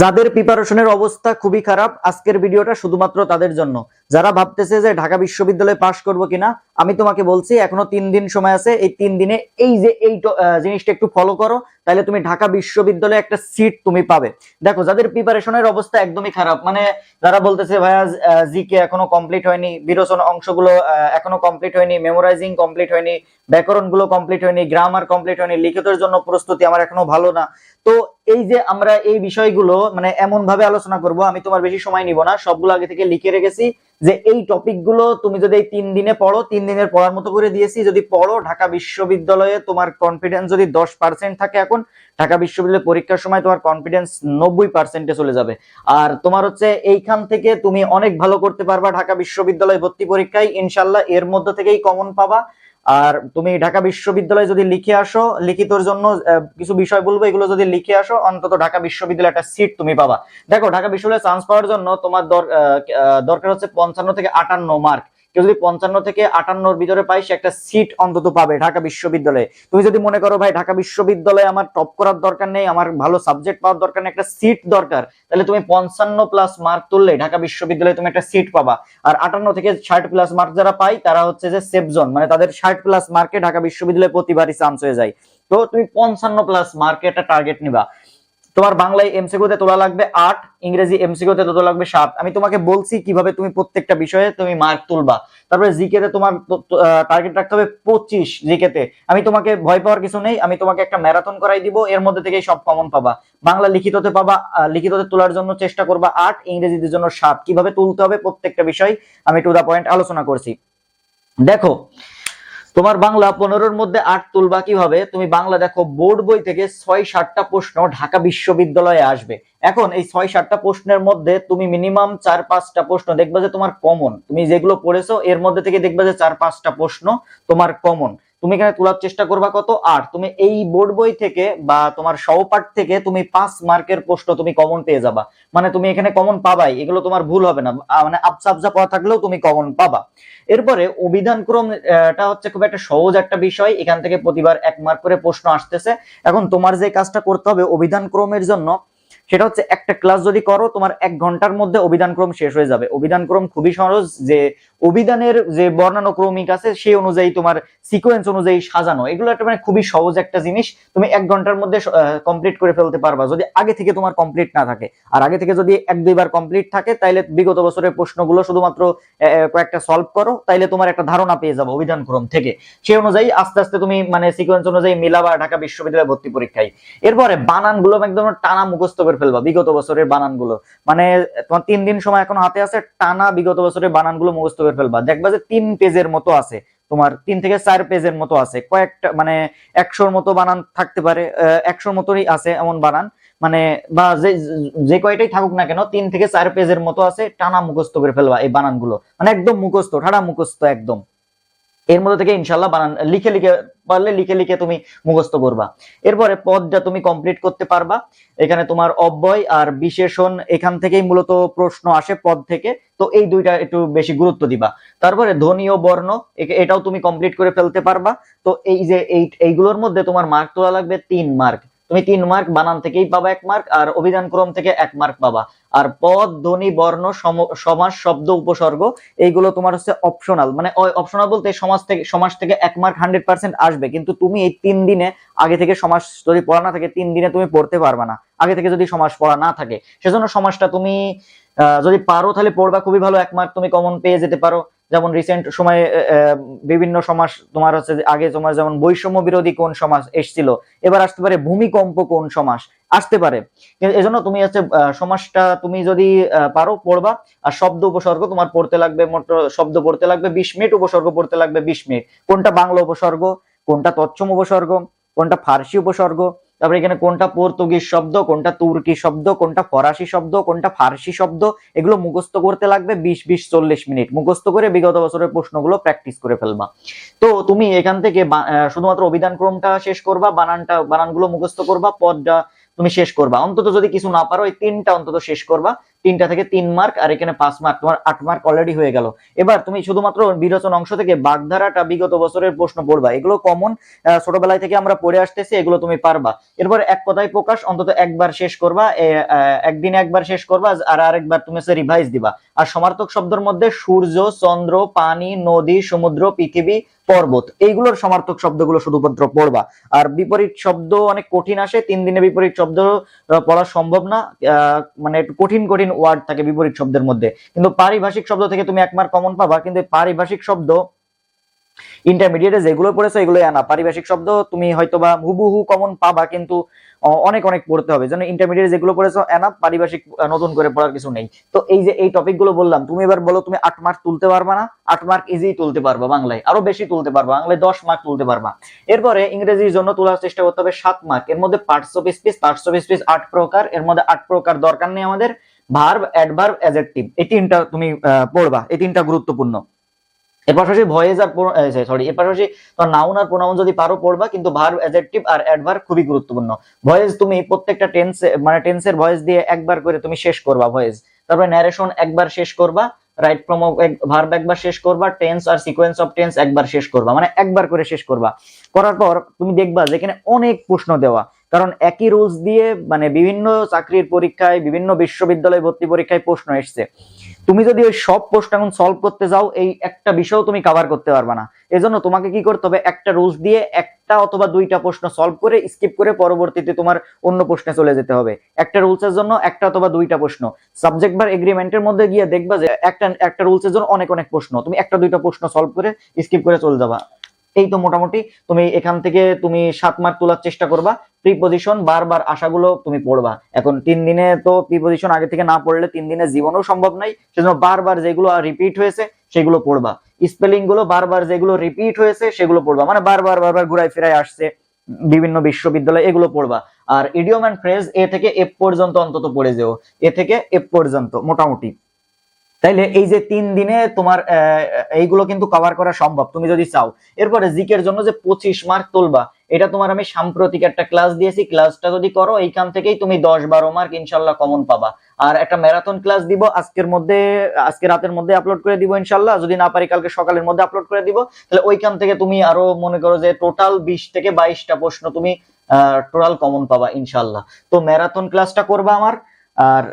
যাদের প্রিপারেশনের অবস্থা খুবই খারাপ আজকের ভিডিওটা শুধুমাত্র তাদের জন্য। যারা ভাবতেছে যে ঢাকা বিশ্ববিদ্যালয়ে পাশ করব কিনা, আমি তোমাকে বলছি, এখনও তিন দিন সময় আছে, এই তিন দিনে এই যে এই জিনিসটা একটু ফলো করো, তাহলে তুমি ঢাকা বিশ্ববিদ্যালয়ে একটা সিট তুমি পাবে। দেখো, যাদের প্রিপারেশনের অবস্থা একদমই খারাপ মানে যারা বলতেছে, ভাইয়া জিকে এখনও কমপ্লিট হয়নি, বিরোচন অংশগুলো এখনও কমপ্লিট হয়নি মেমোরাইজিং কমপ্লিট হয়নি ব্যাকরণগুলো কমপ্লিট হয়নি গ্রামার কমপ্লিট হয়নি, লিখিতের জন্য প্রস্তুতি আমার এখনও ভালো না। তো এই যে আমরা এই বিষয়গুলো মানে এমন ভাবে আলোচনা করব, আমি তোমার বেশি সময় নিব না, সবগুলো আগে থেকে লিখে রেখেছি। যে এই টপিকগুলো তুমি যদি এই তিন দিনে পড়ো, তিন দিনের পড়ার মতো করে দিয়েছি, যদি পড়ো, ঢাকা বিশ্ববিদ্যালয়ে তোমার কনফিডেন্স যদি দশ পার্সেন্ট থাকে এখন, ঢাকা বিশ্ববিদ্যালয়ে পরীক্ষার সময় তোমার কনফিডেন্স নব্বই পার্সেন্টে চলে যাবে। আর তোমার হচ্ছে এইখান থেকে তুমি অনেক ভালো করতে পারবা, ঢাকা বিশ্ববিদ্যালয় ভর্তি পরীক্ষায়, ইনশাল্লাহ এর মধ্যে থেকেই কমন পাবা। আর তুমি ঢাকা বিশ্ববিদ্যালয়ে যদি লিখে আসো, লিখিতর জন্য কিছু বিষয় বলব, এগুলো যদি লিখে আসো, অন্তত ঢাকা বিশ্ববিদ্যালয়ে একটা সিট তুমি পাবা। দেখো, ঢাকা বিশ্ববিদ্যালয়ে চান্স পাওয়ার জন্য তোমার দরকার হচ্ছে পঞ্চান্ন থেকে আটান্ন মার্ক কেউ যদি পঞ্চান্ন থেকে আটান্নর ভিতরে পায়, সে একটা সিট অন্তত পাবে ঢাকা বিশ্ববিদ্যালয়ে। তুমি যদি মনে করো, ভাই, ঢাকা বিশ্ববিদ্যালয়ে আমার টপ করার দরকার নেই, আমার ভালো সাবজেক্ট পাওয়ার দরকার নেই, একটা সিট দরকার, তাহলে তুমি পঞ্চান্ন প্লাস মার্ক তুললে ঢাকা বিশ্ববিদ্যালয়ে তুমি একটা সিট পাবা। আর আটান্ন থেকে ষাট প্লাস মার্ক যারা পায়, তারা হচ্ছে যে সেফ জোন মানে তাদের ষাট প্লাস মার্কে ঢাকা বিশ্ববিদ্যালয়ে প্রতিবারই চান্স হয়ে যায়। তো তুমি পঞ্চান্ন প্লাস মার্কে একটা টার্গেট নিবা। তোমার বাংলায় এমসিকিউতে তোলা লাগবে আট, ইংরেজি এমসিকিউতে তোলা লাগবে সাত। আমি তোমাকে বলছি কীভাবে তুমি প্রত্যেকটা বিষয়ে তুমি মার্ক তুলবা। তারপরে জিকেতে তোমার টার্গেট রাখতে হবে পঁচিশ জিকেতে আমি তোমাকে ভয় পাওয়ার কিছু নেই, আমি তোমাকে একটা ম্যারাথন করাই দিব, এর মধ্যে থেকেই সব কমন পাবা। বাংলা লিখিততে পাবা লিখিততে তোলার জন্য চেষ্টা করবা আট, ইংরেজিদের জন্য সাত। কীভাবে তুলতে হবে প্রত্যেকটা বিষয় আমি টু দা পয়েন্ট আলোচনা করছি। দেখো তোমার বাংলা পনেরোর মধ্যে আট তুলবা কীভাবে? তুমি বাংলা দেখো, বোর্ড বই থেকে ছয় সাতটা প্রশ্ন ঢাকা বিশ্ববিদ্যালয়ে আসবে। এখন এই ছয় সাতটা প্রশ্নের মধ্যে তুমি মিনিমাম চার পাঁচটা প্রশ্ন দেখবা যে তোমার কমন তুমি যেগুলো পড়েছো, এর মধ্যে থেকে দেখবা যে চার পাঁচটা প্রশ্ন তোমার কমন তুমি এখানে তোলার চেষ্টা করবা কত? আট তুমি এই বোর্ড বই থেকে বা তোমার সহপাঠ থেকে তুমি পাঁচ মার্কের প্রশ্ন তুমি কমন পেয়ে যাবা। মানে তুমি এখানে কমন পাবাই, এগুলো তোমার ভুল হবে না। মানে আবসা আবসা পড়া থাকলেও তুমি কমন পাবা। এরপরে অভিধান ক্রম এটা হচ্ছে খুব একটা সহজ একটা বিষয়। এখান থেকে প্রতিবার এক মার্ক করে প্রশ্ন আসতেছে। এখন তোমার যে কাজটা করতে হবে অভিধান ক্রমের জন্য সেটা হচ্ছে একটা ক্লাস যদি করো, তোমার এক ঘণ্টার মধ্যে অভিধান ক্রম শেষ হয়ে যাবে। অভিধান ক্রম খুবই সহজ যে অভিধানের যে বর্ণানুক্রমিক আছে, সেই অনুযায়ী তোমার সিকোয়েন্স অনুযায়ী সাজানো। এগুলো একটা মানে খুবই সহজ একটা জিনিস। তুমি এক ঘণ্টার মধ্যে কমপ্লিট করে ফেলতে পারবা। যদি আগে থেকে তোমার কমপ্লিট না থাকে। আর আগে থেকে যদি এক দুইবার কমপ্লিট থাকে, তাইলে বিগত বছরের প্রশ্নগুলো শুধুমাত্র কয়েকটা সলভ করো, তাইলে তোমার একটা ধারণা পেয়ে যাবে অভিধান ক্রম থেকে। সেই অনুযায়ী আস্তে আস্তে তুমি মানে সিকোয়েন্স অনুযায়ী মিলাবা ঢাকা বিশ্ববিদ্যালয় ভর্তি পরীক্ষায়। এরপরে বানানগুলো একদম টানা মুখস্থ করে ফেলবা, বিগত বছরের বানানগুলো। মানে তোমার তিন দিন সময় এখন হাতে আছে, টানা বিগত বছরের বানানগুলো মুখস্থ করে ফেলবা। দেখবা যে তিন পেজের মতো আছে, তোমার তিন থেকে চার পেজের মতো আছে। কয়েকটা মানে একশোর মতো বানান থাকতে পারে একশোর মতোই আছে এমন বানান। মানে বা যে যে কয়টাই থাকুক না কেন, তিন থেকে চার পেজের মতো আছে, টানা মুখস্থ করে ফেলবা এই বানানগুলো। মানে একদম মুখস্থ, ঠাড়া মুখস্থ একদম। এর মধ্যে থেকে ইনশাল্লাহ বানান, লিখে লিখে, পারলে লিখে লিখে তুমি মুখস্থ করবা। এরপরে পদটা তুমি কমপ্লিট করতে পারবা। এখানে তোমার অব্যয় আর বিশেষণ এখান থেকেই মূলত প্রশ্ন আসে পদ থেকে। তো এই দুইটা একটু বেশি গুরুত্ব দিবা। তারপরে ধ্বনি ও বর্ণ এটাও তুমি কমপ্লিট করে ফেলতে পারবা। তো এই যে এই, এইগুলোর মধ্যে তোমার মার্ক তোলা লাগবে তিন মার্ক তুমি তিন মার্ক বানান থেকেই পাবা এক মার্ক, আর অভিধান ক্রম থেকে এক মার্ক পাবা। আর পদ, ধ্বনি, বর্ণ, সম- সমাস, শব্দ, উপসর্গ, এইগুলো তোমার হচ্ছে অপশনাল মানে অপশনাল বলতে সমাজ থেকে সমাজ থেকে এক মার্ক হান্ড্রেড পার্সেন্ট আসবে। কিন্তু তুমি এই তিন দিনে, আগে থেকে সমাজ যদি পড়া না থাকে, তিন দিনে তুমি পড়তে পারবে না। আগে থেকে যদি সমাজ পড়া না থাকে। সেজন্য সমাজটা তুমি যদি পারো তাহলে পড়বা। খুবই ভালো, এক মার্ক তুমি কমন পেয়ে যেতে পারো। যেমন রিসেন্ট সময়ে বিভিন্ন সমাজ তোমার হচ্ছে আগে তোমার যেমন বৈষম্য বিরোধী কোন সমাজ এসছিল, এবার আসতে পারে ভূমিকম্প কোন সমাজ আসতে পারে। এজন্য তুমি হচ্ছে সমাজটা তুমি যদি পারো পড়বা, আর শব্দ উপসর্গ তোমার পড়তে লাগবে মোট শব্দ পড়তে লাগবে বিশ মিনিট, উপসর্গ পড়তে লাগবে বিশ মিনিট। কোনটা বাংলা উপসর্গ, কোনটা তৎসম উপসর্গ, কোনটা ফার্সি উপসর্গ তারপরে এখানে কোনটা পর্তুগিজ শব্দ, কোনটা তুর্কি শব্দ, কোনটা ফরাসি শব্দ, কোনটা ফার্সি শব্দ, এগুলো মুখস্থ করতে লাগবে বিশ বিশ, চল্লিশ মিনিট। মুখস্থ করে বিগত বছরের প্রশ্নগুলো প্র্যাকটিস করে ফেলবা। তো তুমি এখান থেকে শুধুমাত্র অভিধান ক্রমটা শেষ করবা, বানানটা, বানানগুলো মুখস্থ করবা, পদটা তুমি শেষ করবা। অন্তত যদি কিছু না পারো, এই তিনটা অন্তত শেষ করবা। তিনটা থেকে তিন মার্ক আর এখানে পাঁচ মার্ক তোমার আট মার্ক অলরেডি হয়ে গেল। এবার তুমি শুধুমাত্র বিরোচন অংশ থেকে বাগধারাটা বিগত বছরের প্রশ্ন পড়বা। এগুলো কমন ছোটবেলায় থেকে আমরা পড়ে আসতেছি, এগুলো তুমি পারবা। এরপর এক কথায় প্রকাশ, অন্তত একবার শেষ করবা একদিন একবার শেষ করবা, আর আরেকবার তুমি রিভাইজ দিবা। আর সমার্থক শব্দের মধ্যে সূর্য, চন্দ্র, পানি, নদী, সমুদ্র, পৃথিবী, পর্বত, এইগুলোর সমার্থক শব্দগুলো শুধুমাত্র পড়বা। আর বিপরীত শব্দ অনেক কঠিন আসে, তিন দিনে বিপরীত শব্দ পড়া সম্ভব না মানে একটু কঠিন কঠিন ওয়ার্ড থাকে বিপরীত শব্দের মধ্যে। কিন্তু পারিভাষিক শব্দ থেকে তুমি এক মার্ক কমন পাবা, কিন্তু পারিভাষিক শব্দ ইন্টারমিডিয়েটে যেগুলো পড়েছো এগুলো আনা। পারিভাষিক শব্দ তুমি হয়তোবা হুবহু কমন পাবা, কিন্তু অনেক অনেক পড়তে হবে। যেন ইন্টারমিডিয়েট যেগুলো পড়েছো এনা, পারিভাষিক নতুন করে পড়ার কিছু নেই। তো এই যে এই টপিকগুলো বললাম, তুমি এবার বলো, তুমি আট মার্ক তুলতে পারবা না? আট মার্ক ইজি তুলতে পারবা বাংলায়। আরও বেশি তুলতে পারবা, বাংলায় দশ মার্ক তুলতে পারবা। এরপরে ইংরেজির জন্য তোলার চেষ্টা করতে হবে সাত মার্ক এর মধ্যে parts of speech parts of speech আট প্রকার। এর মধ্যে আট প্রকার দরকার নেই আমাদের। ভার্ব অ্যাডভার্ব অ্যাডজেক্টিভ এই তিনটা তুমি পড়বা। এই তিনটা গুরুত্বপূর্ণ। এর পাশাপাশি ভয়েস আর সরি এর পাশাপাশি তোমার নাউন আর প্রোনাউন যদি পারো পড়বা, কিন্তু ভার্ব অ্যাডজেক্টিভ আর অ্যাডভার্ব খুবই গুরুত্বপূর্ণ। ভয়েস তুমি প্রত্যেকটা টেন্স মানে টেন্সের ভয়েস দিয়ে একবার করে তুমি শেষ করবা ভয়েস তারপরে ন্যারেশন একবার শেষ করবা রাইট প্রোম ভার্ব একবার শেষ করবা টেন্স আর সিকোয়েন্স অফ টেন্স একবার শেষ করবা মানে একবার করে শেষ করবা। করার পর তুমি দেখবা যেখানে অনেক প্রশ্ন দেওয়া। কারণ একই রুলস দিয়ে মানে বিভিন্ন চাকরির পরীক্ষায়, বিভিন্ন বিশ্ববিদ্যালয় ভর্তি পরীক্ষায় প্রশ্ন এসছে। তুমি যদি ওই সব প্রশ্ন এখন সলভ করতে যাও, এই একটা বিষয়ও তুমি কভার করতে পারবে না। এজন্য তোমাকে কি করতে হবে? একটা রুলস দিয়ে একটা অথবা দুইটা প্রশ্ন সলভ করে স্কিপ করে পরবর্তীতে তোমার অন্য প্রশ্নে চলে যেতে হবে। একটা রুলসের জন্য একটা অথবা দুইটা প্রশ্ন। সাবজেক্ট বার এগ্রিমেন্টের মধ্যে গিয়ে দেখবা যে একটা একটা রুলসের জন্য অনেক অনেক প্রশ্ন। তুমি একটা, দুইটা প্রশ্ন সলভ করে স্কিপ করে চলে যাবা। এই তো মোটামুটি তুমি এখান থেকে তুমি সাত মার্ক তোলার চেষ্টা করবা। প্রিপোজিশন বারবার আশাগুলো তুমি পড়বা। এখন তিন দিনে তো প্রিপোজিশন আগে থেকে না পড়লে তিন দিনে জীবনও সম্ভব নাই। সেজন্য বারবার যেগুলো রিপিট হয়েছে, সেগুলো পড়বা। স্পেলিংগুলো বারবার যেগুলো রিপিট হয়েছে, সেগুলো পড়বা। মানে বারবার বারবার ঘুরাই ফিরাই আসছে, বিভিন্ন বিশ্ববিদ্যালয় এগুলো পড়বা। আর ইডিয়ম অ্যান্ড ফ্রেজ এ থেকে এফ পর্যন্ত অন্তত পড়ে যেও। এ থেকে এফ পর্যন্ত, মোটামুটি। তাইলে এই যে তিন দিনে তোমার এইগুলো কিন্তু কভার করা সম্ভব, তুমি যদি চাও। এরপরে জিকের জন্য যে পঁচিশ মার্ক তুলবা, এটা তোমার আমি সাম্প্রতিক একটা ক্লাস দিয়েছি ক্লাসটা যদি করো, এইখান থেকেই তুমি দশ বারো মার্ক ইনশাল্লাহ কমন পাবা। আর একটা ম্যারাথন ক্লাস দিব, আজকের মধ্যে, আজকে রাতের মধ্যে আপলোড করে দিব ইনশাল্লাহ, যদি না পারি কালকে সকালের মধ্যে আপলোড করে দিব, তাহলে ওইখান থেকে তুমি আরও মনে করো যে টোটাল বিশ থেকে বাইশটা প্রশ্ন তুমি টোটাল কমন পাবা ইনশাল্লাহ। তো ম্যারাথন ক্লাসটা করবা আমার, আর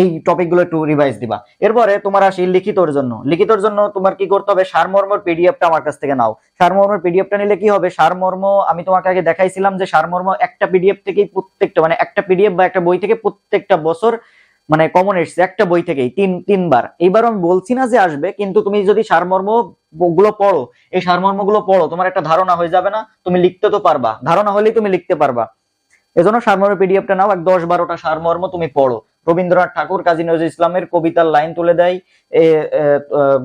এই টপিকগুলো একটু রিভাইজ দিবা। এরপরে তোমার আসি লিখিতর জন্য। লিখিতর জন্য তোমার কি করতে হবে? সারমর্মর পিডিএফটা আমার কাছ থেকে নাও। সারমর্মর পিডিএফটা নিলে কি হবে? সারমর্ম, আমি তোমাকে আগে দেখাইছিলাম যে সারমর্ম একটা পিডিএফ থেকেই প্রত্যেকটা মানে একটা পিডিএফ বা একটা বই থেকে প্রত্যেকটা বছর মানে কমন এসছে, একটা বই থেকেই, তিন, তিনবার। এইবার আমি বলছি না যে আসবে, কিন্তু তুমি যদি সারমর্মগুলো পড়ো, এই সারমর্মগুলো পড়ো, তোমার একটা ধারণা হয়ে যাবে না, তুমি লিখতে তো পারবা। ধারণা হলেই তুমি লিখতে পারবা। এজন্য সারমর্ম পিডিএফটা নাও এক দশ বারোটা সারমর্ম তুমি পড়ো। রবীন্দ্রনাথ ঠাকুর, কাজী নজরুল ইসলামের কবিতার লাইন তুলে দেয়।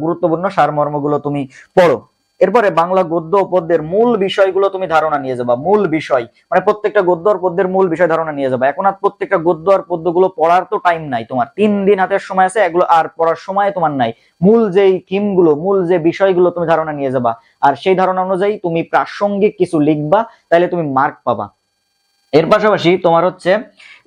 গুরুত্বপূর্ণ সারমর্মগুলো তুমি পড়ো। এরপরে বাংলা গদ্য ও পদ্যের মূল বিষয়গুলো তুমি ধারণা নিয়ে যাবা, মূল বিষয়। মানে প্রত্যেকটা গদ্য আর পদ্যের মূল বিষয় ধারণা নিয়ে যাবা। এখন আর প্রত্যেকটা গদ্য আর পদ্যগুলো পড়ার তো টাইম নাই তোমার। তিন দিন হাতের সময় আছে, এগুলো আর পড়ার সময় তোমার নাই। মূল যেই থিমগুলো, মূল যে বিষয়গুলো তুমি ধারণা নিয়ে যাবা, আর সেই ধারণা অনুযায়ী তুমি প্রাসঙ্গিক কিছু লিখবা তাহলে তুমি মার্ক পাবা। এর পাশাপাশি তোমার হচ্ছে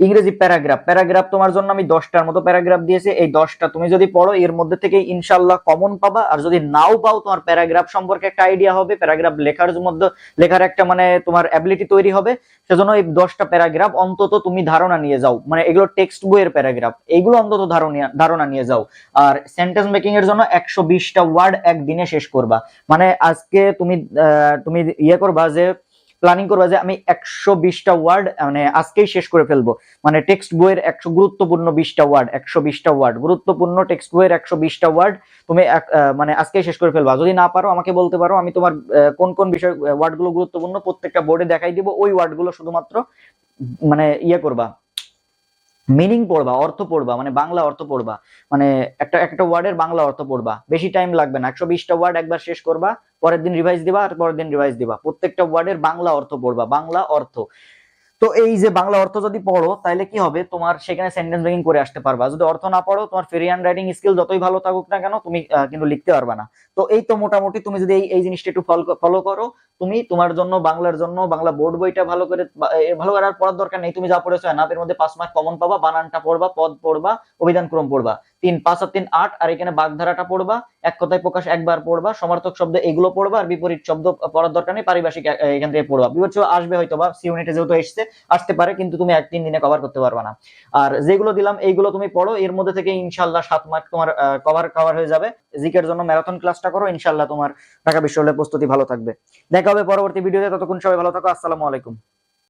ইংরেজি প্যারাগ্রাফ। প্যারাগ্রাফ তোমার জন্য আমি দশটার মতো প্যারাগ্রাফ দিয়েছি। এই দশটা তুমি যদি পড়ো, এর মধ্যে থেকে ইনশাল্লাহ কমন পাবা। আর যদি নাও পাও, তোমার প্যারাগ্রাফ সম্পর্কে একটা আইডিয়া হবে। প্যারাগ্রাফ লেখার মধ্যে লেখার একটা মানে তোমার অ্যাবিলিটি তৈরি হবে। সেজন্য এই দশটা প্যারাগ্রাফ অন্তত তুমি ধারণা নিয়ে যাও। মানে এগুলো টেক্সট বইয়ের প্যারাগ্রাফ। এইগুলো অন্তত ধারণা ধারণা নিয়ে যাও। আর সেন্টেন্স মেকিং এর জন্য একশো বিশটা ওয়ার্ড একদিনে শেষ করবা। মানে আজকে তুমি তুমি ইয়ে করবা যে প্ল্যানিং করবা যে আমি একশো বিশটা ওয়ার্ড মানে আজকেই শেষ করে ফেলব। মানে টেক্সট বইয়ের একশো, গুরুত্বপূর্ণ বিশটা ওয়ার্ড একশো বিশটা ওয়ার্ড গুরুত্বপূর্ণ টেক্সট বইয়ের একশো বিশটা ওয়ার্ড তুমি মানে আজকেই শেষ করে ফেলবা। যদি না পারো, আমাকে বলতে পারো, আমি তোমার কোন কোন বিষয় ওয়ার্ডগুলো গুরুত্বপূর্ণ, প্রত্যেকটা বোর্ডে দেখাই দিব, ওই ওয়ার্ডগুলো শুধুমাত্র মানে ইয়ে করবা। মিনিং পড়বা, অর্থ পড়বা মানে বাংলা অর্থ পড়বা মানে একটা একটা ওয়ার্ডের বাংলা অর্থ পড়বা, বেশি টাইম লাগবে না, একশো বিশটা ওয়ার্ড একবার শেষ করবা, পরের দিন রিভাইজ দিবা, আর পরের দিন রিভাইজ দিবা, প্রত্যেকটা ওয়ার্ডের বাংলা অর্থ পড়বা, বাংলা অর্থ। তো এই যে বাংলা অর্থ যদি পড়ো তাহলে কি হবে? তোমার সেখানে সেন্টেন্স মেকিং করে আসতে পারবা। যদি অর্থ না পড়ো, তোমার ফ্রি হ্যান্ড রাইটিং স্কিল যতই ভালো থাকুক না কেন, তুমি কিন্তু লিখতে পারবে না। তো এই তো মোটামুটি তুমি যদি এই এই জিনিসটা একটু ফলো করো, তুমি তোমার জন্য, বাংলার জন্য, বাংলা বোর্ড বইটা ভালো করে ভালো করে আর পড়ার দরকার নেই। তুমি যা পড়েছো না এর মধ্যে পাঁচ মার্ক কমন পাবা, বানানটা পড়বা, পদ পড়বা অভিধান ক্রম পড়বা। তিন, পাঁচ আর তিন, আট, আর এখানে বাগধারাটা পড়বা। এক কথায় প্রকাশ একবার পড়বা, সমার্থক শব্দ এগুলো পড়বা, আর বিপরীত শব্দ পড়ার দরকার নেই, পারিভাষিক এখান থেকে পড়বা। বিপরীত আসবে হয়তো বা সি ইউনিটে যেহেতু এসছে, আসতে পারে, কিন্তু তুমি এক তিন দিনে কভার করতে পারবে না। আর যেগুলো দিলাম, এইগুলো তুমি পড়ো, এর মধ্যে থেকে ইনশাল্লাহ সাত মার্ক তোমার কভার কভার হয়ে যাবে। জিকের জন্য ম্যারাথন ক্লাসটা করো ইনশাল্লাহ তোমার ঢাকা বিশ্ববিদ্যালয়ের প্রস্তুতি ভালো থাকবে। দেখা হবে পরবর্তী ভিডিওতে ততক্ষণ সবাই ভালো থাকো, আসসালামু আলাইকুম।